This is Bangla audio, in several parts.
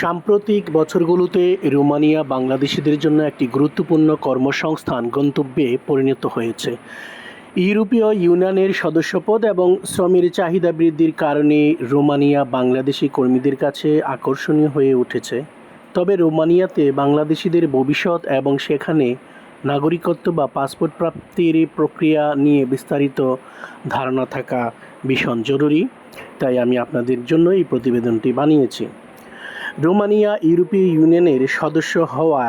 সাম্প্রতিক বছরগুলোতে রোমানিয়া বাংলাদেশিদের জন্য একটি গুরুত্বপূর্ণ কর্মসংস্থান গন্তব্যে পরিণত হয়েছে। ইউরোপীয় ইউনিয়নের সদস্যপদ এবং শ্রমের চাহিদা বৃদ্ধির কারণে রোমানিয়া বাংলাদেশি কর্মীদের কাছে আকর্ষণীয় হয়ে উঠেছে। তবে রোমানিয়াতে বাংলাদেশিদের ভবিষ্যৎ এবং সেখানে নাগরিকত্ব বা পাসপোর্ট প্রাপ্তির প্রক্রিয়া নিয়ে বিস্তারিত ধারণা থাকা ভীষণ জরুরি। তাই আমি আপনাদের জন্য এই প্রতিবেদনটি বানিয়েছি। রোমানিয়া ইউরোপীয় ইউনিয়নের সদস্য হওয়া,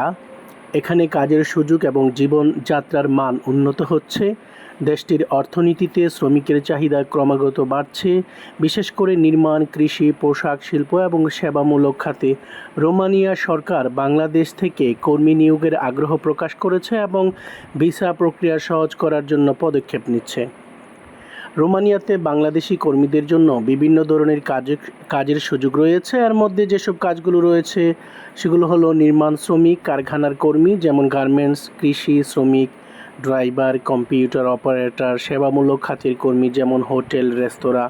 এখানে কাজের সুযোগ এবং জীবনযাত্রার মান উন্নত হচ্ছে। দেশটির অর্থনীতিতে শ্রমিকের চাহিদা ক্রমাগত বাড়ছে। বিশেষ করে নির্মাণ, কৃষি, পোশাক শিল্প এবং সেবামূলক খাতে রোমানিয়া সরকার বাংলাদেশ থেকে কর্মী নিয়োগের আগ্রহ প্রকাশ করেছে এবং ভিসা প্রক্রিয়া সহজ করার জন্য পদক্ষেপ নিচ্ছে। রোমানিয়াতে বাংলাদেশি কর্মীদের জন্য বিভিন্ন ধরনের কাজের কাজের সুযোগ রয়েছে। এর মধ্যে যেসব কাজগুলো রয়েছে, সেগুলো হলো নির্মাণ শ্রমিক, কারখানার কর্মী, যেমন গার্মেন্টস, কৃষি শ্রমিক, ড্রাইভার, কম্পিউটার অপারেটর, সেবামূলক খাতের কর্মী, যেমন হোটেল, রেস্তোরাঁ।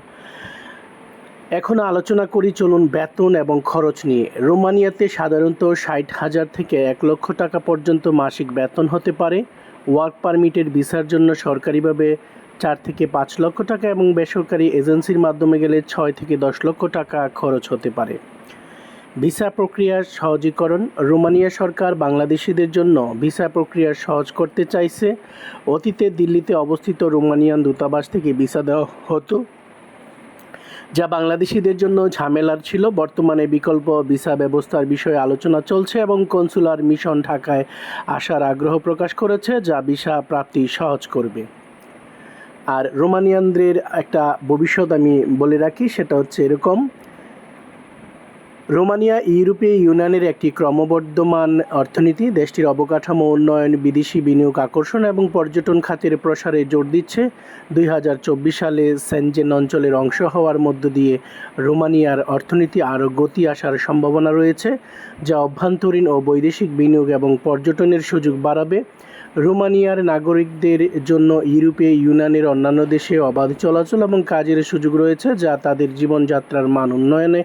এখন আলোচনা করি চলুন বেতন এবং খরচ নিয়ে। রোমানিয়াতে সাধারণত ষাট হাজার থেকে এক লক্ষ টাকা পর্যন্ত মাসিক বেতন হতে পারে। ওয়ার্ক পারমিটের ভিসার জন্য সরকারিভাবে চার থেকে পাঁচ লক্ষ টাকা এবং বেসরকারি এজেন্সির মাধ্যমে গেলে ছয় থেকে দশ লক্ষ টাকা খরচ হতে পারে। ভিসা প্রক্রিয়ার সহজীকরণ, রোমানিয়া সরকার বাংলাদেশিদের জন্য ভিসা প্রক্রিয়া সহজ করতে চাইছে। অতীতে দিল্লিতে অবস্থিত রোমানিয়ান দূতাবাস থেকে ভিসা দেওয়া হতো। যা বাংলাদেশিদের জন্য ঝামেলার ছিল। বর্তমানে বিকল্প ভিসা ব্যবস্থার বিষয়ে আলোচনা চলছে এবং কনসুলার মিশন ঢাকায় আসার আগ্রহ প্রকাশ করেছে, যা ভিসা প্রাপ্তি সহজ করবে। আর রোমানিয়ানদের একটা ভবিষ্যৎ আমি বলে রাখি, সেটা হচ্ছে এরকম। রোমানিয়া ইউরোপীয় ইউনিয়নের একটি ক্রমবর্ধমান অর্থনীতি দেশটির অবকাঠামো, উন্নয়ন, বিদেশি বিনিয়োগ, আকর্ষণ এবং পর্যটন খাতের প্রসারে জোর দিচ্ছে। দুই হাজার চব্বিশ সালে সেনজেন অঞ্চলের অংশ হওয়ার মধ্য দিয়ে রোমানিয়ার অর্থনীতি আরও গতি আসার সম্ভাবনা রয়েছে, যা অভ্যন্তরীণ ও বৈদেশিক বিনিয়োগ এবং পর্যটনের সুযোগ বাড়াবে। রোমানিয়ার নাগরিকদের জন্য ইউরোপে, ইউনানের অন্যান্য দেশে অবাধ চলাচল এবং কাজের সুযোগ রয়েছে যা তাদের জীবনযাত্রার মান উন্নয়নে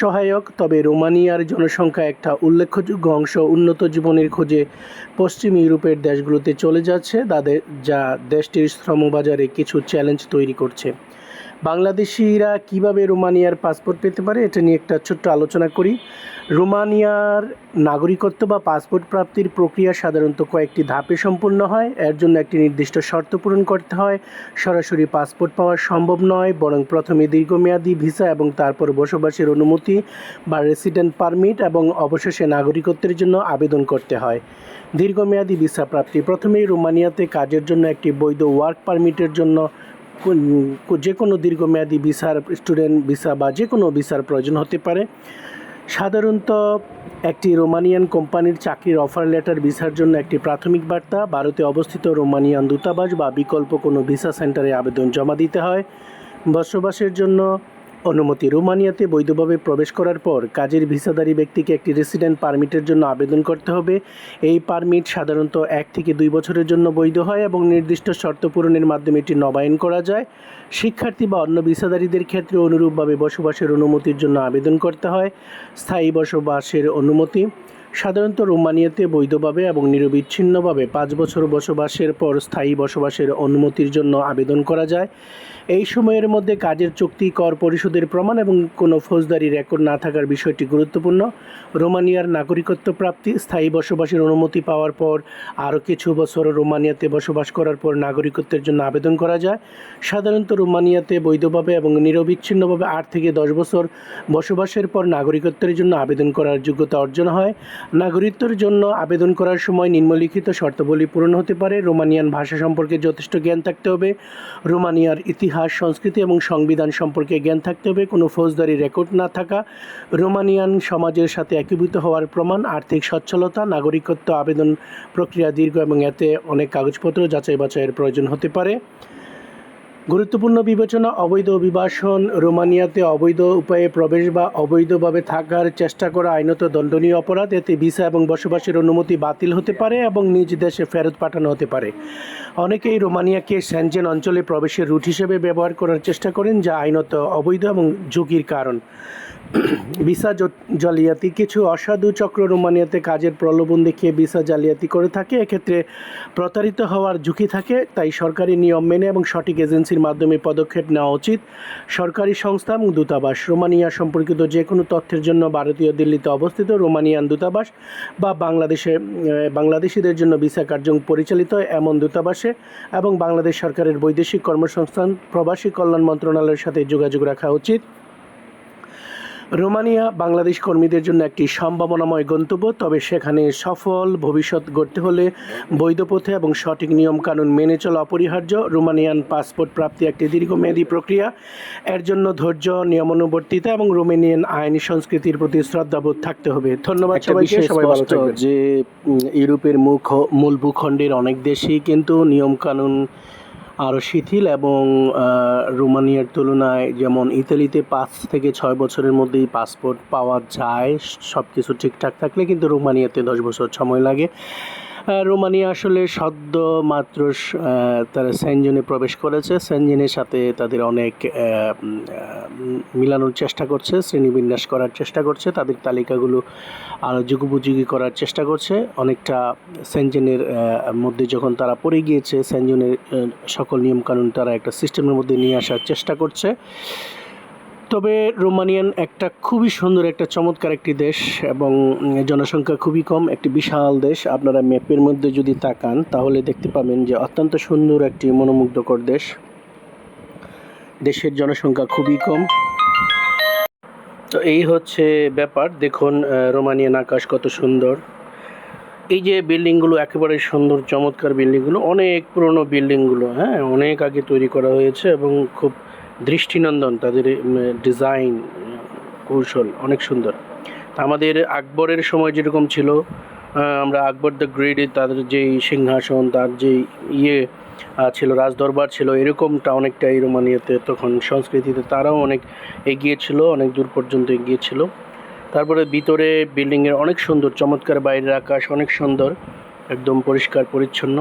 সহায়ক। তবে রোমানিয়ার জনসংখ্যা একটা উল্লেখযোগ্য অংশ উন্নত জীবনের খোঁজে পশ্চিম ইউরোপের দেশগুলোতে চলে যাচ্ছে, তাদের যা দেশটির শ্রমবাজারে কিছু চ্যালেঞ্জ তৈরি করছে। বাংলাদেশিরা কীভাবে রোমানিয়ার পাসপোর্ট পেতে পারে, এটা নিয়ে একটা ছোট্ট আলোচনা করি। রোমানিয়ার নাগরিকত্ব বা পাসপোর্ট প্রাপ্তির প্রক্রিয়া সাধারণত কয়েকটি ধাপে সম্পূর্ণ হয়। এর জন্য একটি নির্দিষ্ট শর্ত পূরণ করতে হয়। সরাসরি পাসপোর্ট পাওয়া সম্ভব নয়, বরং প্রথমে দীর্ঘমেয়াদী ভিসা এবং তারপর বসবাসের অনুমতি বা রেসিডেন্ট পারমিট এবং অবশেষে নাগরিকত্বের জন্য আবেদন করতে হয়। দীর্ঘমেয়াদী ভিসা প্রাপ্তি প্রথমেই রোমানিয়াতে কাজের জন্য একটি বৈধ ওয়ার্ক পারমিটের জন্য যে কোনো দীর্ঘমেয়াদী ভিসার স্টুডেন্ট ভিসা বা যে কোনো ভিসার প্রয়োজন হতে পারে। সাধারণত একটি রোমানিয়ান কোম্পানির চাকরির অফার লেটার ভিসার জন্য একটি প্রাথমিক বার্তা। ভারতে অবস্থিত রোমানিয়ান দূতাবাস বা বিকল্প কোনো ভিসা সেন্টারে আবেদন জমা দিতে হয়। বসবাসের জন্য অনুমতি। রোমানিয়াতে বৈধভাবে প্রবেশ করার পর কাজের ভিসাদারী ব্যক্তিকে একটি রেসিডেন্ট পারমিটের জন্য আবেদন করতে হবে। এই পারমিট সাধারণত এক থেকে দুই বছরের জন্য বৈধ হয় এবং নির্দিষ্ট শর্ত পূরণের মাধ্যমে এটি নবায়ন করা যায়। শিক্ষার্থী বা অন্য ভিসাদারীদের ক্ষেত্রে অনুরূপভাবে বসবাসের অনুমতির জন্য আবেদন করতে হয়। স্থায়ী বসবাসের অনুমতি। সাধারণত রোমানিয়াতে বৈধভাবে এবং নিরবিচ্ছিন্নভাবে পাঁচ বছর বসবাসের পর স্থায়ী বসবাসের অনুমতির জন্য আবেদন করা যায়। এই সময়ের মধ্যে কাজের চুক্তি, কর পরিশোধের প্রমাণ এবং কোনো ফৌজদারি রেকর্ড না থাকার বিষয়টি গুরুত্বপূর্ণ। রোমানিয়ার নাগরিকত্ব প্রাপ্তি, স্থায়ী বসবাসের অনুমতি পাওয়ার পর আরও কিছু বছর রোমানিয়াতে বসবাস করার পর নাগরিকত্বের জন্য আবেদন করা যায়। সাধারণত রোমানিয়াতে বৈধভাবে এবং নিরবিচ্ছিন্নভাবে আট থেকে দশ বছর বসবাসের পর নাগরিকত্বের জন্য আবেদন করার যোগ্যতা অর্জন হয়। নাগরিকত্বের জন্য আবেদন করার সময় নিম্নলিখিত শর্তাবলী পূরণ হতে পারে। রোমানিয়ান ভাষা সম্পর্কে যথেষ্ট জ্ঞান থাকতে হবে। রোমানিয়ার ইতিহাস, সংস্কৃতি এবং সংবিধান সম্পর্কে জ্ঞান থাকতে হবে। কোনো ফৌজদারি রেকর্ড না থাকা। রোমানিয়ান সমাজের সাথে একীভূত হওয়ার প্রমাণ, আর্থিক সচ্ছলতা, নাগরিকত্ব আবেদন প্রক্রিয়া দীর্ঘ এবং এতে অনেক কাগজপত্র যাচাই বাছাইয়ের প্রয়োজন হতে পারে। গুরুত্বপূর্ণ বিবেচনা, অবৈধ অভিবাসন, রোমানিয়াতে অবৈধ উপায়ে প্রবেশ বা অবৈধভাবে থাকার চেষ্টা করা আইনত দণ্ডনীয় অপরাধ। এতে ভিসা এবং বসবাসের অনুমতি বাতিল হতে পারে এবং নিজ দেশে ফেরত পাঠানো হতে পারে। অনেকেই রোমানিয়াকে স্যানজেন অঞ্চলে প্রবেশের রুট হিসেবে ব্যবহার করার চেষ্টা করেন, যা আইনত অবৈধ এবং ঝুঁকির কারণ। ভিসা জালিয়াতি কিছু অসাধু চক্র রোমানিয়াতে কাজের প্রলোভন দেখিয়ে ভিসা জালিয়াতি করে থাকে। এক্ষেত্রে প্রতারিত হওয়ার ঝুঁকি থাকে, তাই সরকারি নিয়ম মেনে এবং সঠিক এজেন্সির মাধ্যমে পদক্ষেপ নেওয়া উচিত। সরকারি সংস্থা এবং দূতাবাস, রোমানিয়া সম্পর্কিত যে কোনো তথ্যের জন্য ভারতীয় দিল্লিতে অবস্থিত রোমানিয়ান দূতাবাস বা বাংলাদেশে বাংলাদেশিদের জন্য ভিসা কার্য পরিচালিত এমন দূতাবাসে এবং বাংলাদেশ সরকারের বৈদেশিক কর্মসংস্থান, প্রবাসী কল্যাণ মন্ত্রণালয়ের সাথে যোগাযোগ রাখা উচিত। রোমানিয়া বাংলাদেশ কর্মীদের জন্য একটি সম্ভাবনাময় গন্তব্য তবে সেখানে সফল ভবিষ্যৎ গড়তে হলে বৈধ পথে এবং সঠিক নিয়মকানুন মেনে চলা অপরিহার্য। রোমানিয়ান পাসপোর্ট প্রাপ্তি একটি দীর্ঘমেয়াদী প্রক্রিয়া। এর জন্য ধৈর্য নিয়মানুবর্তিতা এবং রোমানিয়ান আইনি সংস্কৃতির প্রতি শ্রদ্ধাবোধ থাকতে হবে। ধন্যবাদ সবাইকে সবাই ভালো যে ইউরোপের মুখ মূল ভূখণ্ডের অনেক দেশেই কিন্তু নিয়মকানুন আরও শিথিল এবং রোমানিয়ার তুলনায় যেমন ইতালিতে পাঁচ থেকে ছয় বছরের মধ্যেই পাসপোর্ট পাওয়া যায় সব কিছু ঠিকঠাক থাকলে কিন্তু রোমানিয়াতে দশ বছর সময় লাগে। রোমানিয়া আসলে সদ্য মাত্র তারা সেনজনে প্রবেশ করেছে। সেনজেনের সাথে তাদের অনেক মিলানোর চেষ্টা করছে, শ্রেণীবিন্যাস করার চেষ্টা করছে, তাদের তালিকাগুলো আরও যুগোপযোগী করার চেষ্টা করছে। অনেকটা সেনজেনের মধ্যে যখন তারা পড়ে গিয়েছে, সেনজেনের সকল নিয়মকানুন তারা একটা সিস্টেমের মধ্যে নিয়ে আসার চেষ্টা করছে। তবে রোমানিয়ান একটা খুবই সুন্দর একটা চমৎকার একটি দেশ এবং জনসংখ্যা খুবই কম, একটি বিশাল দেশ। আপনারা ম্যাপের মধ্যে যদি তাকান, তাহলে দেখতে পাবেন যে অত্যন্ত সুন্দর একটি মনোমুগ্ধকর দেশ। দেশের জনসংখ্যা খুবই কম। তো এই হচ্ছে ব্যাপার। দেখুন রোমানিয়ান আকাশ কত সুন্দর। এই যে বিল্ডিংগুলো, একেবারে সুন্দর, চমৎকার বিল্ডিংগুলো, অনেক পুরনো বিল্ডিংগুলো হ্যাঁ অনেক আগে তৈরি করা হয়েছে এবং খুব দৃষ্টিনন্দন, তাদের ডিজাইন কৌশল অনেক সুন্দর। আমাদের আকবরের সময় যেরকম ছিল আমরা আকবর দ্য গ্রেডে তাদের যেই সিংহাসন, তার যেই ইয়ে ছিল, রাজদরবার ছিল, এরকমটা অনেকটাই রোমানিয়াতে তখন সংস্কৃতিতে তারাও অনেক এগিয়ে ছিল, অনেক দূর পর্যন্ত এগিয়ে ছিল। তারপরে ভিতরে বিল্ডিংয়ের অনেক সুন্দর, চমৎকার বাইরের আকাশ অনেক সুন্দর, একদম পরিষ্কার, পরিচ্ছন্ন।